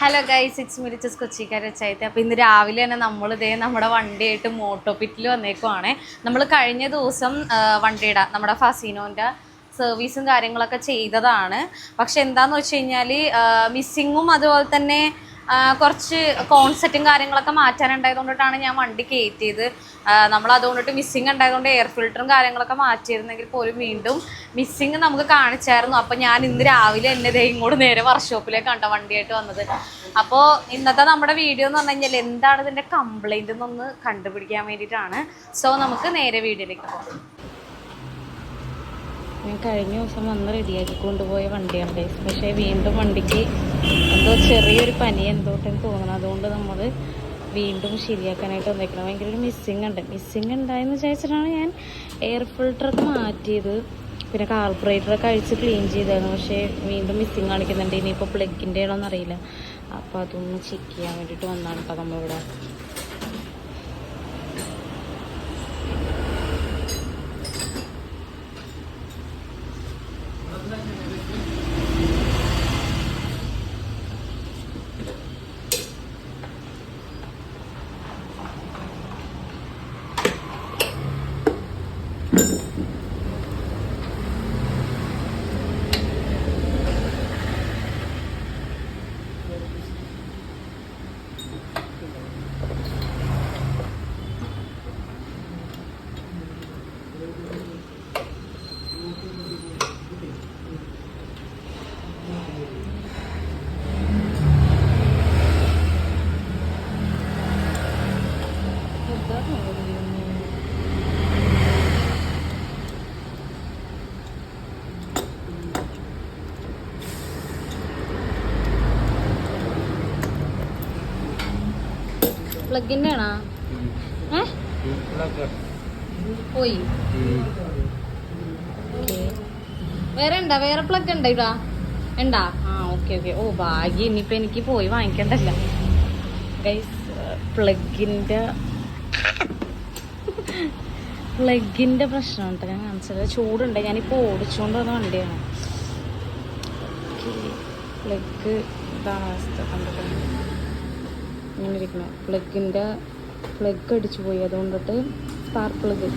Hello guys it's മിരിച്ചസ് കൊച്ചിക്കാര ചൈത്ത അപ്പോൾ ഇന്ന് രാവിലെ തന്നെ നമ്മൾ ഇതേ നമ്മുടെ വണ്ടിയായിട്ട് മോട്ടോപിറ്റിൽ വന്നേക്കുവാണേ. നമ്മൾ കഴിഞ്ഞ ദിവസം വണ്ടിയുടെ നമ്മുടെ ഫസീനോന്റെ സർവീസും കാര്യങ്ങളൊക്കെ ചെയ്തതാണ്. പക്ഷെ എന്താന്ന് വെച്ച് കഴിഞ്ഞാൽ മിസ്സിങ്ങും അതുപോലെ തന്നെ കുറച്ച് കോൺസെപ്റ്റും കാര്യങ്ങളൊക്കെ മാറ്റാനുണ്ടായതുകൊണ്ടിട്ടാണ് ഞാൻ വണ്ടി കയറ്റിയത്. നമ്മൾ അതുകൊണ്ടിട്ട് മിസ്സിങ് ഉണ്ടായതുകൊണ്ട് എയർ ഫിൽറ്ററും കാര്യങ്ങളൊക്കെ മാറ്റിയിരുന്നെങ്കിൽ പോലും വീണ്ടും മിസ്സിങ് നമുക്ക് കാണിച്ചായിരുന്നു. അപ്പം ഞാൻ ഇന്ന് രാവിലെ എന്നെ ദേ ഇങ്ങോട്ട് നേരെ വർക്ക്ഷോപ്പിലേക്ക് കണ്ട വണ്ടിയായിട്ട് വന്നത്. അപ്പോൾ ഇന്നത്തെ നമ്മുടെ വീഡിയോ എന്ന് പറഞ്ഞു കഴിഞ്ഞാൽ എന്താണ് ഇതിന്റെ കംപ്ലൈന്റ് എന്നൊന്ന് കണ്ടുപിടിക്കാൻ വേണ്ടിയിട്ടാണ്. സോ നമുക്ക് നേരെ വീഡിയോയിലേക്ക് പോകാം. ഞാൻ കഴിഞ്ഞ ദിവസം വന്ന് റെഡിയാക്കി കൊണ്ടുപോയ വണ്ടിയാണ്. പക്ഷേ വീണ്ടും വണ്ടിക്ക് എന്തോ ചെറിയൊരു പനി എന്തോട്ടെന്ന് തോന്നുന്നു അതുകൊണ്ട് നമ്മൾ വീണ്ടും ശരിയാക്കാനായിട്ട് വന്നേക്കണം. ഭയങ്കര ഒരു മിസ്സിങ് ഉണ്ട്. മിസ്സിങ് ഉണ്ടായെന്ന് വിചാരിച്ചിട്ടാണ് ഞാൻ എയർ ഫിൽട്ടറൊക്കെ മാറ്റിയത്. പിന്നെ കാർബറേറ്ററൊക്കെ അഴിച്ച് ക്ലീൻ ചെയ്തായിരുന്നു പക്ഷേ വീണ്ടും മിസ്സിങ് കാണിക്കുന്നുണ്ട്. ഇനിയിപ്പോൾ പ്ലഗിന്റെ ആണോ എന്നറിയില്ല അപ്പോൾ അതൊന്ന് ചെക്ക് ചെയ്യാൻ വേണ്ടിയിട്ട് വന്നാണ് കേട്ടോ നമ്മളിവിടെ പ്ലഗിന്റെ ആണോ പോയി. വേറെ ഉണ്ടാ? വേറെ പ്ലഗ് ഉണ്ടോ ഇടാ ഉണ്ടാ? ആ ഓക്കെ ഓക്കെ. ഓ ഭാഗ്യം. ഇനിയിപ്പോൾ എനിക്ക് പോയി വാങ്ങിക്കണ്ടല്ല. ഗൈസ് പ്ലഗിന്റെ പ്ലഗിന്റെ പ്രശ്നം കേട്ടോ ഞാൻ കാണിച്ചത്. ചൂടുണ്ട്. ഞാനിപ്പോൾ ഓടിച്ചുകൊണ്ട് വന്ന വണ്ടിയാണ്. പ്ലഗ് ഇതാണ് അവസ്ഥ. കണ്ടിട്ടുണ്ട് ഇങ്ങനെ ഇരിക്കണം. പ്ലഗിന്റെ പ്ലഗ് അടിച്ചു പോയി. അതുകൊണ്ടിട്ട് സ്പാർക്ക് പ്ലഗ്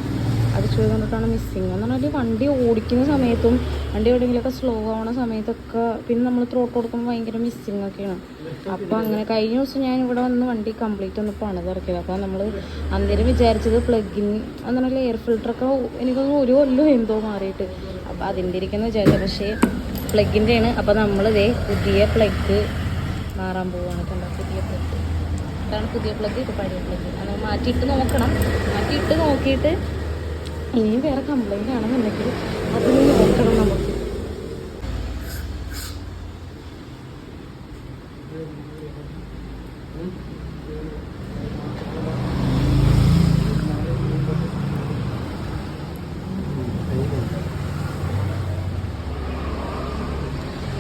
അടിച്ചു പോയി കൊണ്ടിട്ടാണ് മിസ്സിങ് എന്ന് പറഞ്ഞാൽ വണ്ടി ഓടിക്കുന്ന സമയത്തും വണ്ടി എവിടെയെങ്കിലുമൊക്കെ സ്ലോ ആവുന്ന സമയത്തൊക്കെ പിന്നെ നമ്മൾ ത്രോട്ട് കൊടുക്കുമ്പോൾ ഭയങ്കര മിസ്സിങ് ഒക്കെയാണ്. അപ്പോൾ അങ്ങനെ കഴിഞ്ഞ ദിവസം ഞാൻ ഇവിടെ വന്ന് വണ്ടി കംപ്ലീറ്റ് ഒന്ന് പണിതിറക്കിയത്. അപ്പോൾ നമ്മൾ അന്നേരം വിചാരിച്ചത് പ്ലഗിൻ എന്ന് പറഞ്ഞാൽ എയർ ഫിൽറ്ററൊക്കെ എനിക്കൊന്നും ഒരു കൊല്ലം എന്തോ മാറിയിട്ട്. അപ്പോൾ അതിന്റെ ഇരിക്കുന്ന വിചാരിച്ചത് പക്ഷേ പ്ലഗിന്റെയാണ് അപ്പോൾ നമ്മളിതേ പുതിയ പ്ലഗ് മാറാൻ പോവുകയാണ് കണ്ടോ? പുതിയ പ്ലഗ് ഇതാണ് പുതിയ പ്ലഗ് ഇത് പഴയ പ്ലഗ് അത് മാറ്റിയിട്ട് നോക്കണം. മാറ്റിയിട്ട് നോക്കിയിട്ട് ഇനിയും വേറെ കംപ്ലൈന്റ് ആണെന്നുണ്ടെങ്കിൽ അത് നോക്കണം നമുക്ക്.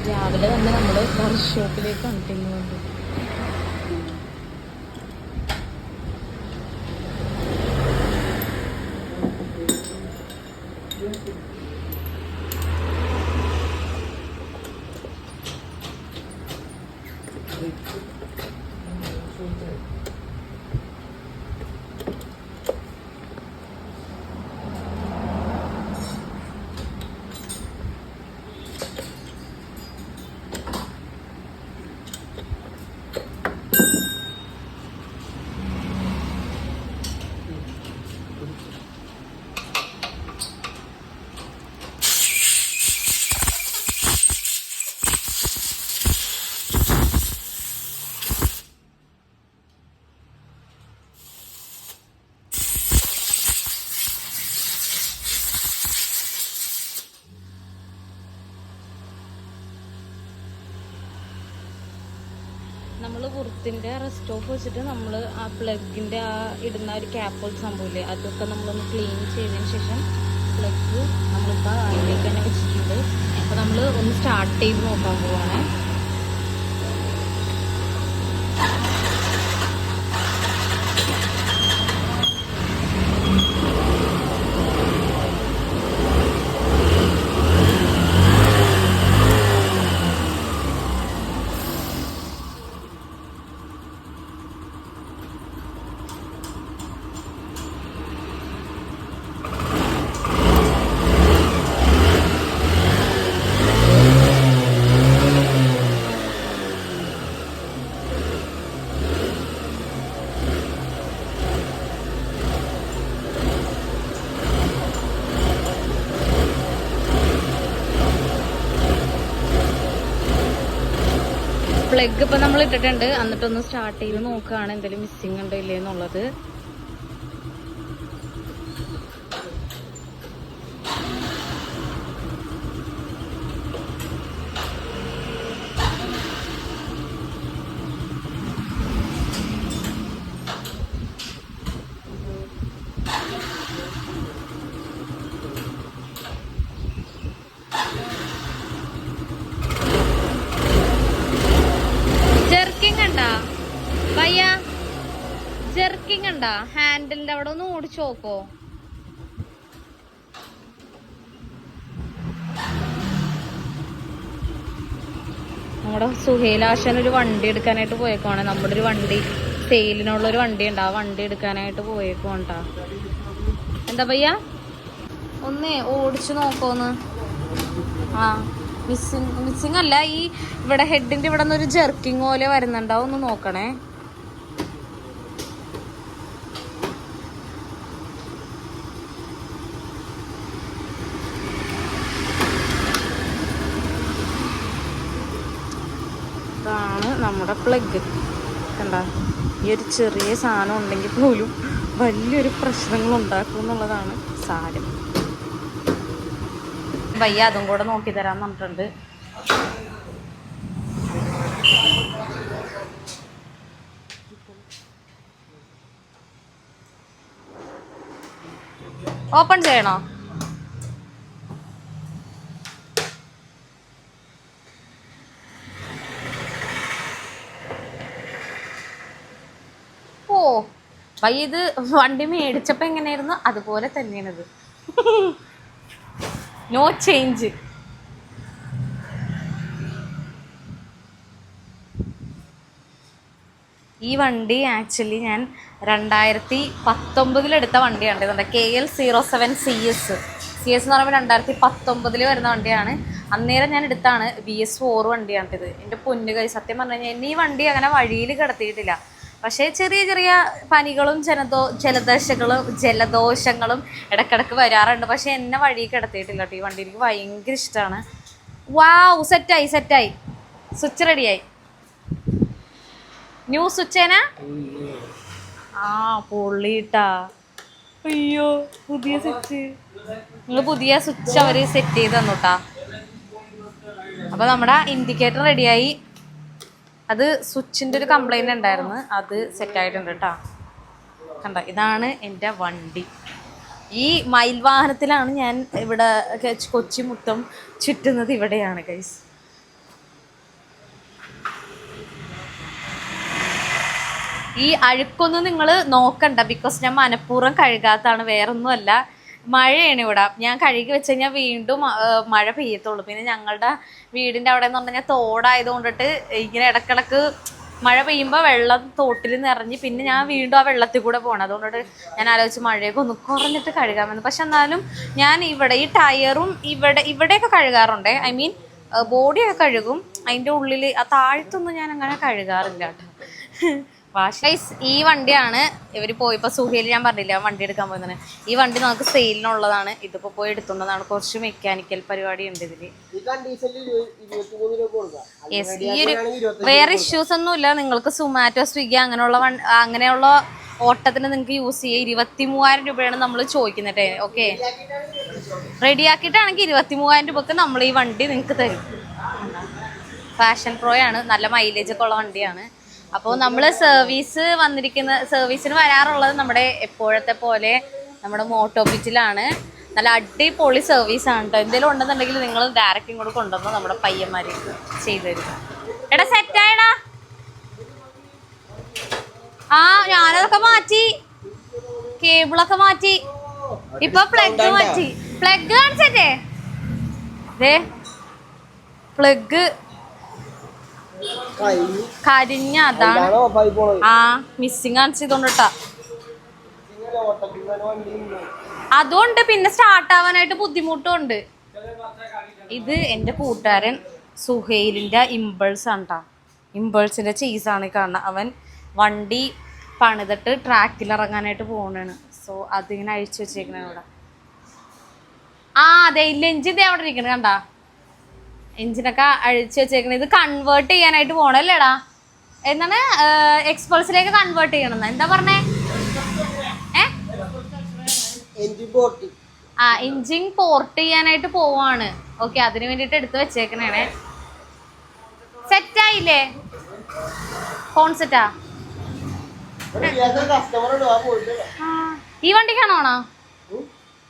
രാവിലെ തന്നെ നമ്മൾ വർക്ക്ഷോപ്പിലേക്ക് കണ്ടിന്യൂ നമ്മൾ വൃത്തിന്റെ റെസ്റ്റ് ഓഫ് വെച്ചിട്ട് നമ്മൾ ആ പ്ലഗിന്റെ ആ ഇടുന്ന ഒരു ക്യാപ്പ് സംഭവമില്ലേ? അതൊക്കെ നമ്മളൊന്ന് ക്ലീൻ ചെയ്തതിന് ശേഷം പ്ലഗ് നമ്മളിപ്പോൾ അതിലേക്ക് തന്നെ വെച്ചിട്ടുണ്ട്. അപ്പോൾ നമ്മൾ ഒന്ന് സ്റ്റാർട്ട് ചെയ്ത് നോക്കാൻ പോവാണ്. പ്ലഗ് ഇപ്പൊ നമ്മൾ ഇട്ടിട്ടുണ്ട്. എന്നിട്ടൊന്ന് സ്റ്റാർട്ട് ചെയ്ത് നോക്കുകയാണ് എന്തെങ്കിലും മിസ്സിംഗ് ഉണ്ടോ ഇല്ലേ എന്നുള്ളത് ജെർക്കിംഗ് ഉണ്ടാ വയ്യ ജെർക്കിംഗ് ഉണ്ടാ ഹാൻഡിലിന്റെ അവിടെ ഒന്ന് ഓടിച്ചു നോക്കോ. നമ്മുടെ സുഹേലാശൻ ഒരു വണ്ടി എടുക്കാനായിട്ട് പോയേക്കുവാണ്. നമ്മുടെ ഒരു വണ്ടി സെയിലിനുള്ള ഒരു വണ്ടി ഉണ്ട് ആ വണ്ടി എടുക്കാനായിട്ട് പോയേക്കുവാണ്ടാ എന്താ പയ്യ? ഒന്നേ ഓടിച്ചു നോക്കോന്ന്. ആ മിസ്സിങ് മിസ്സിങ് അല്ല ഈ ഇവിടെ ഹെഡിന്റെ ഇവിടെ നിന്ന് ഒരു ജെർക്കിങ് പോലെ വരുന്നുണ്ടാവും ഒന്ന് നോക്കണേ ഇതാണ് നമ്മുടെ പ്ലഗ് കണ്ട? ഈ ഒരു ചെറിയ സാധനം ഉണ്ടെങ്കിൽ പോലും വലിയൊരു പ്രശ്നങ്ങൾ ഉണ്ടാക്കും എന്നുള്ളതാണ് സാരം. വയ്യ അതും കൂടെ നോക്കി തരാൻ പറഞ്ഞിട്ടുണ്ട്. ഓപ്പൺ ചെയ്യണോ ഓ വയ്യ ഇത് വണ്ടി മേടിച്ചപ്പോ എങ്ങനെയായിരുന്നു? അതുപോലെ തന്നെയാണിത് നോ ചേഞ്ച് ഈ വണ്ടി ആക്ച്വലി ഞാൻ രണ്ടായിരത്തി പത്തൊമ്പതിലെടുത്ത വണ്ടിയാണ്. ഇതുണ്ട് K L zero seven C S C S എന്ന് പറയുമ്പോൾ രണ്ടായിരത്തി പത്തൊമ്പതിൽ വരുന്ന വണ്ടിയാണ്. അന്നേരം ഞാൻ എടുത്താണ് ബി എസ് ഫോർ വണ്ടിയാണിത് എന്റെ പൊന്നു കൈ സത്യം പറഞ്ഞു കഴിഞ്ഞാൽ ഈ വണ്ടി അങ്ങനെ വഴിയിൽ കിടത്തിയിട്ടില്ല. പക്ഷേ ചെറിയ ചെറിയ പനികളും ജലദോ ജലദോഷങ്ങളും ജലദോഷങ്ങളും ഇടക്കിടക്ക് വരാറുണ്ട്. പക്ഷേ എന്നെ വഴി കിടത്തിയിട്ടില്ല കേട്ടോ ഈ വണ്ടി. എനിക്ക് ഭയങ്കര ഇഷ്ടമാണ് വാവ് സെറ്റായി സെറ്റായി സ്വിച്ച് റെഡിയായി ന്യൂ സ്വിച്ചേന ആ പൊള്ളിട്ടാ. അയ്യോ പുതിയ സ്വിച്ച് നിങ്ങൾ പുതിയ സ്വിച്ച് അവർ സെറ്റ് ചെയ്ത് തന്നുട്ടാ അപ്പോൾ നമ്മുടെ ഇൻഡിക്കേറ്റർ റെഡിയായി അത് സ്വിച്ചിന്റെ ഒരു കംപ്ലൈന്റ് ഉണ്ടായിരുന്നു. അത് സെറ്റ് ആയിട്ടുണ്ട് കേട്ടോ. കണ്ട? ഇതാണ് എന്റെ വണ്ടി. ഈ മയിൽ വാഹനത്തിലാണ് ഞാൻ ഇവിടെ കൊച്ചി മുത്തം ചുറ്റുന്നത് ഇവിടെയാണ് ഗൈസ് ഈ അഴുക്കൊന്നും നിങ്ങൾ നോക്കണ്ട ബിക്കോസ് ഞാൻ മനഃപൂർവം കഴുകാത്തതാണ് വേറൊന്നുമല്ല. മഴയാണ് ഇവിടെ. ഞാൻ കഴുകി വെച്ച് കഴിഞ്ഞാൽ വീണ്ടും മഴ പെയ്യത്തുള്ളൂ. പിന്നെ ഞങ്ങളുടെ വീടിന്റെ അവിടെ എന്ന് പറഞ്ഞാൽ തോടായത് കൊണ്ടിട്ട് ഇങ്ങനെ ഇടക്കിടക്ക് മഴ പെയ്യുമ്പോൾ വെള്ളം തോട്ടിൽ നിറഞ്ഞ് പിന്നെ ഞാൻ വീണ്ടും ആ വെള്ളത്തിൽ കൂടെ പോകണം അതുകൊണ്ടിട്ട് ഞാൻ ആലോചിച്ച് മഴയൊക്കെ ഒന്ന് കുറഞ്ഞിട്ട് കഴുകാമെന്ന്. പക്ഷെ എന്നാലും ഞാൻ ഇവിടെ ഈ ടയറും ഇവിടെ ഇവിടെയൊക്കെ കഴുകാറുണ്ട്. ഐ മീൻ ബോഡിയൊക്കെ കഴുകും. അതിന്റെ ഉള്ളിൽ ആ താഴത്തൊന്നും ഞാൻ അങ്ങനെ കഴുകാറില്ല. കേട്ടോ വാഷ് ഈ വണ്ടിയാണ് ഇവർ പോയപ്പോൾ സുഹേൽ ഞാൻ പറഞ്ഞില്ല വണ്ടി എടുക്കാൻ പോയതാണ് ഈ വണ്ടി നമുക്ക് സെയിലിനുള്ളതാണ് ഇതിപ്പോ പോയി എടുത്തുകൊണ്ടതാണ്. കുറച്ച് മെക്കാനിക്കൽ പരിപാടി ഉണ്ട് ഇതിൽ. യെസ് ഈ ഒരു വേറെ ഇഷ്യൂസ് ഒന്നുമില്ല. നിങ്ങൾക്ക് സുമാറ്റോ സ്വിഗ്ഗി അങ്ങനെയുള്ള അങ്ങനെയുള്ള ഓട്ടത്തിന് നിങ്ങൾക്ക് യൂസ് ചെയ്യുക ഇരുപത്തി മൂവായിരം രൂപയാണ് നമ്മൾ ചോദിക്കുന്നത്. ഓക്കെ റെഡിയാക്കിയിട്ടാണെങ്കിൽ ഇരുപത്തി മൂവായിരം രൂപക്ക് നമ്മൾ ഈ വണ്ടി നിങ്ങൾക്ക് തരും. ഫാഷൻ പ്രോയാണ് നല്ല മൈലേജ് ഒക്കെ ഉള്ള വണ്ടിയാണ്. അപ്പോൾ നമ്മൾ സർവീസ് വന്നിരിക്കുന്ന സർവീസിന് വരാറുള്ളത് നമ്മുടെ എപ്പോഴത്തെ പോലെ നമ്മുടെ മോട്ടോ ബീച്ചിലാണ് നല്ല അടിപൊളി സർവീസ് ആണ് കേട്ടോ എന്തെങ്കിലും ഉണ്ടെന്നുണ്ടെങ്കിൽ നിങ്ങൾ ഡയറക്റ്റ് ഇങ്ങോട്ട് കൊണ്ടുവന്ന് നമ്മുടെ പയ്യന്മാർക്ക് ചെയ്തു തരും. എടാ സെറ്റായടാ ആ ഞാനതൊക്കെ മാറ്റി. കേബിളൊക്കെ മാറ്റി. ഇപ്പൊ പ്ലഗ് മാറ്റി. പ്ലഗ് കാണിച്ചേ ദേ പ്ലഗ് കരിഞ്ഞ അതാണ് ആ മിസ്സിങ് കാണിച്ചതുകൊണ്ടിട്ടാ. അതുകൊണ്ട് പിന്നെ സ്റ്റാർട്ട് ആവാനായിട്ട് ബുദ്ധിമുട്ടുണ്ട് ഇത് എന്റെ കൂട്ടുകാരൻ സുഹൈലിന്റെ ഇമ്പൾസ് ആണ് കേട്ടോ ഇമ്പൾസിന്റെ ചീസാണ് കാണുന്നത് അവൻ വണ്ടി പണിതിട്ട് ട്രാക്കിൽ ഇറങ്ങാനായിട്ട് പോകണാണ് സോ അതിങ്ങനെ അഴിച്ചു വെച്ചേക്കണ ഇവിടെ ആ അതെ ലെഞ്ച് ഇതേ അവിടെ ഇരിക്കണ കണ്ടാ? എഞ്ചിനൊക്കെ അഴിച്ചു വെച്ചേക്കണേ. ഇത് കൺവേർട്ട് ചെയ്യാനായിട്ട് പോണല്ലേടാ? എന്താണ് എക്സ്പോൾസിലേക്ക് കൺവേർട്ട് ചെയ്യണം എന്താ പറഞ്ഞേ? ആ എഞ്ചിൻ പോർട്ട് ചെയ്യാനായിട്ട് പോവാണ്. ഓക്കെ അതിന് വേണ്ടിട്ട് എടുത്തു വെച്ചേക്കണേ സെറ്റായില്ലേ കോൺസെറ്റാ ഈ വണ്ടിക്കാണോ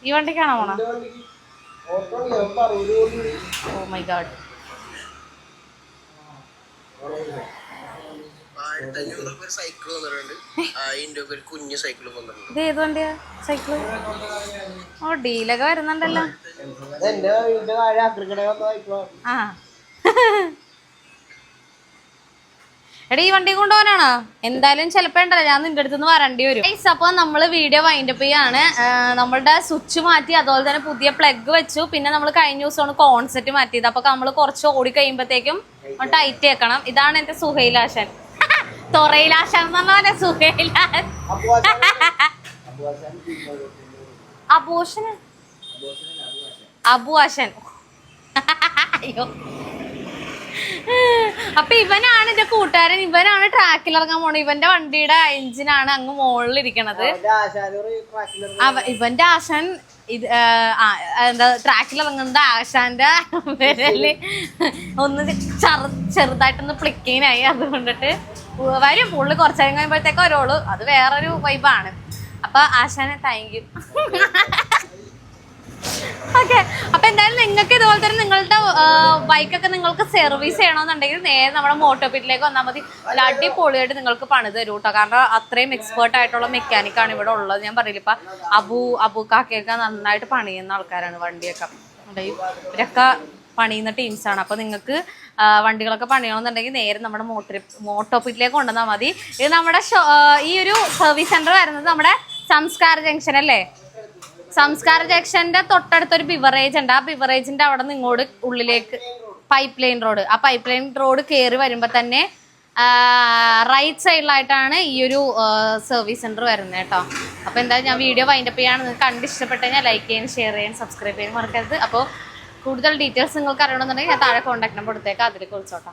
ഈ വണ്ടിക്കാണോ ഓ മൈ ഗാഡ് ഇത് ഏത് വണ്ടിയാ സൈക്കിൾ ഓ ഡീലൊക്കെ വരുന്നുണ്ടല്ലോ. ആ. എടാ ഈ വണ്ടി കൊണ്ടുപോകാനാണോ? എന്തായാലും ചിലപ്പോ ഉണ്ടല്ലോ. ഞാൻ നിന്റെ അടുത്ത് നിന്ന് വരേണ്ടി വരും. Guys, അപ്പൊ നമ്മൾ വീഡിയോ വൈൻഡപ്പ് ചെയ്യാണ്. നമ്മളുടെ സ്വിച്ച് മാറ്റി അതുപോലെ തന്നെ പുതിയ പ്ലഗ് വെച്ചു. പിന്നെ നമ്മൾ കഴിഞ്ഞ ദിവസമാണ് കോൺസെറ്റ് മാറ്റിയത്. അപ്പൊ നമ്മൾ കുറച്ച് ഓടി കഴിയുമ്പോഴത്തേക്കും ടൈറ്റ് ആക്കണം. ഇതാണ് എന്റെ സുഹൈലാശൻ. തൊറയിലാശൻ എന്ന് പറഞ്ഞ സുഹൈലാശൻ. അബൂഷന് അബു അശൻ അയ്യോ. അപ്പൊ ഇവനാണ് എന്റെ കൂട്ടുകാരൻ. ഇവനാണ് ട്രാക്കിൽ ഇറങ്ങാൻ പോണത്. ഇവന്റെ വണ്ടിയുടെ എഞ്ചിനാണ് അങ്ങ് മുകളിൽ ഇരിക്കണത്. ഇവന്റെ ആശാൻ ഇത് എന്താ ട്രാക്കിൽ ഇറങ്ങുന്നത് ആശാന്റെ പേരൽ. ഒന്ന് ചെറു ചെറുതായിട്ടൊന്ന് പ്ലിക്കീനായി അതുകൊണ്ടിട്ട് വരും. പുള്ളി കുറച്ചേരം കഴിയുമ്പോഴത്തേക്ക് ഒരോളു അത് വേറൊരു വൈബാണ് അപ്പൊ ആശാനെ താങ്ക് യു അപ്പൊ എന്തായാലും നിങ്ങൾക്ക് ഇതുപോലെ തന്നെ നിങ്ങളുടെ ബൈക്കൊക്കെ നിങ്ങൾക്ക് സർവീസ് ചെയ്യണമെന്നുണ്ടെങ്കിൽ നേരെ നമ്മുടെ മോട്ടോപിറ്റിലേക്ക് വന്നാൽ മതി. അടിപൊളിയായിട്ട് നിങ്ങൾക്ക് പണിത് തരും കേട്ടോ കാരണം അത്രയും എക്സ്പേർട്ട് ആയിട്ടുള്ള മെക്കാനിക് ആണ് ഇവിടെ ഉള്ളത്. ഞാൻ പറയില്ല ഇപ്പൊ അബു അബു കാക്കയൊക്കെ നന്നായിട്ട് പണിയുന്ന ആൾക്കാരാണ് വണ്ടിയൊക്കെ. ഇവരൊക്കെ പണിയുന്ന ആണ്. അപ്പൊ നിങ്ങൾക്ക് വണ്ടികളൊക്കെ പണിയണമെന്നുണ്ടെങ്കിൽ നേരെ നമ്മുടെ മോട്ടോ മോട്ടോപിറ്റിലേക്ക് കൊണ്ടുവന്നാൽ മതി. ഇത് നമ്മുടെ ഈ ഒരു സർവീസ് സെന്റർ വരുന്നത് നമ്മുടെ സംസ്കാര ജംഗ്ഷൻ അല്ലേ? സംസ്കാര ജംഗ്ഷന്റെ തൊട്ടടുത്തൊരു ബിവറേജ് ഉണ്ട്. ആ ബിവറേജിന്റെ അവിടെ നിന്ന് ഇങ്ങോട്ട് ഉള്ളിലേക്ക് പൈപ്പ് ലൈൻ റോഡ് ആ പൈപ്പ് ലൈൻ റോഡ് കയറി വരുമ്പോൾ തന്നെ റൈറ്റ് സൈഡിലായിട്ടാണ് ഈ ഒരു സർവീസ് സെന്റർ വരുന്നത് കേട്ടോ. അപ്പോൾ എന്തായാലും ഞാൻ വീഡിയോ വൈൻഡപ്പ് ചെയ്യാണ്. നിങ്ങൾക്ക് കണ്ട് ഇഷ്ടപ്പെട്ട് കഴിഞ്ഞാൽ ലൈക്ക് ചെയ്യാൻ ഷെയർ ചെയ്യാൻ സബ്സ്ക്രൈബ് ചെയ്യാൻ മറക്കരുത്. അപ്പോൾ കൂടുതൽ ഡീറ്റെയിൽസ് നിങ്ങൾക്ക് അറിയണമെന്നുണ്ടെങ്കിൽ ഞാൻ താഴെ കോൺടാക്ട് നമ്പർ കൊടുത്തേക്കാം. അതിലേക്ക് വിളിച്ചോട്ടോ.